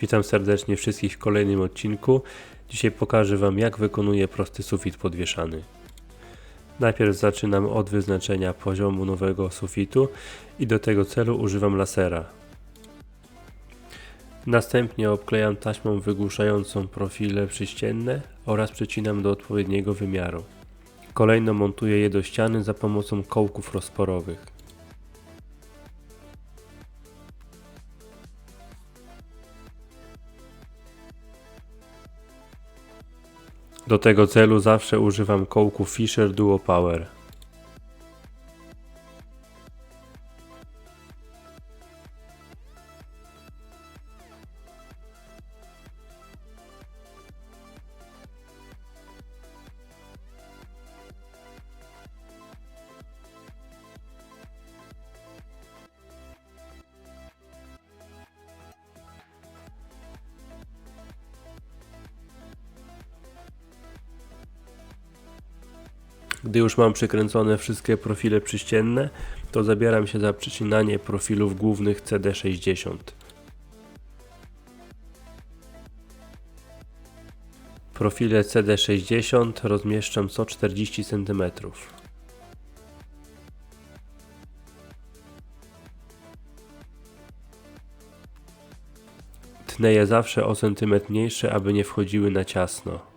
Witam serdecznie wszystkich w kolejnym odcinku. Dzisiaj pokażę Wam jak wykonuję prosty sufit podwieszany. Najpierw zaczynam od wyznaczenia poziomu nowego sufitu i do tego celu używam lasera. Następnie obklejam taśmą wygłuszającą profile przyścienne oraz przecinam do odpowiedniego wymiaru. Kolejno montuję je do ściany za pomocą kołków rozporowych. Do tego celu zawsze używam kołku Fisher Duo Power. Gdy już mam przykręcone wszystkie profile przyścienne, to zabieram się za przecinanie profilów głównych CD60. Profile CD60 rozmieszczam co 40 cm. Tnę je zawsze o centymetr mniejsze, aby nie wchodziły na ciasno.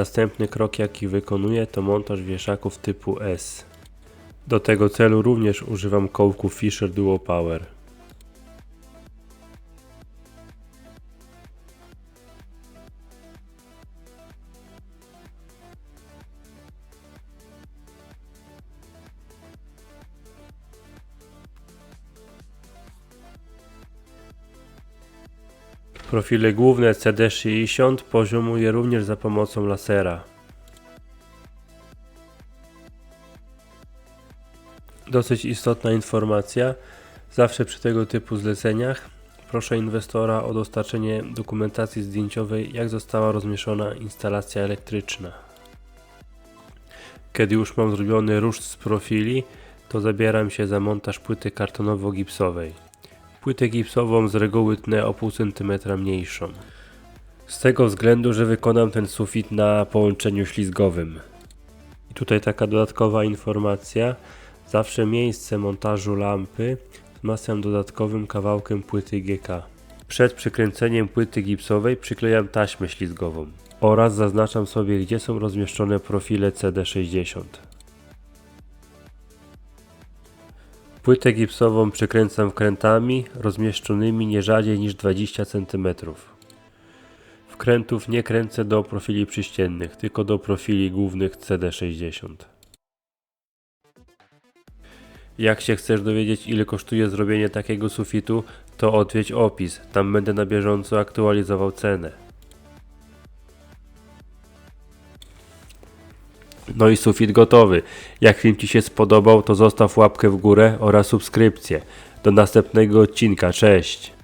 Następny krok jaki wykonuję to montaż wieszaków typu S. Do tego celu również używam kołku Fisher Duo Power. Profile główne CD60 poziomuję również za pomocą lasera. Dosyć istotna informacja. Zawsze przy tego typu zleceniach proszę inwestora o dostarczenie dokumentacji zdjęciowej, jak została rozmieszczona instalacja elektryczna. Kiedy już mam zrobiony ruszt z profili, to zabieram się za montaż płyty kartonowo-gipsowej. Płytę gipsową z reguły tnę o pół centymetra mniejszą. Z tego względu, że wykonam ten sufit na połączeniu ślizgowym. I tutaj taka dodatkowa informacja. Zawsze miejsce montażu lampy wzmacniam dodatkowym kawałkiem płyty GK. Przed przykręceniem płyty gipsowej przyklejam taśmę ślizgową oraz zaznaczam sobie gdzie są rozmieszczone profile CD60. Płytę gipsową przykręcam wkrętami rozmieszczonymi nie rzadziej niż 20 cm. Wkrętów nie kręcę do profili przyściennych, tylko do profili głównych CD60. Jak się chcesz dowiedzieć ile kosztuje zrobienie takiego sufitu, to odwiedź opis, tam będę na bieżąco aktualizował cenę. No i sufit gotowy. Jak film Ci się spodobał, to zostaw łapkę w górę oraz subskrypcję. Do następnego odcinka. Cześć!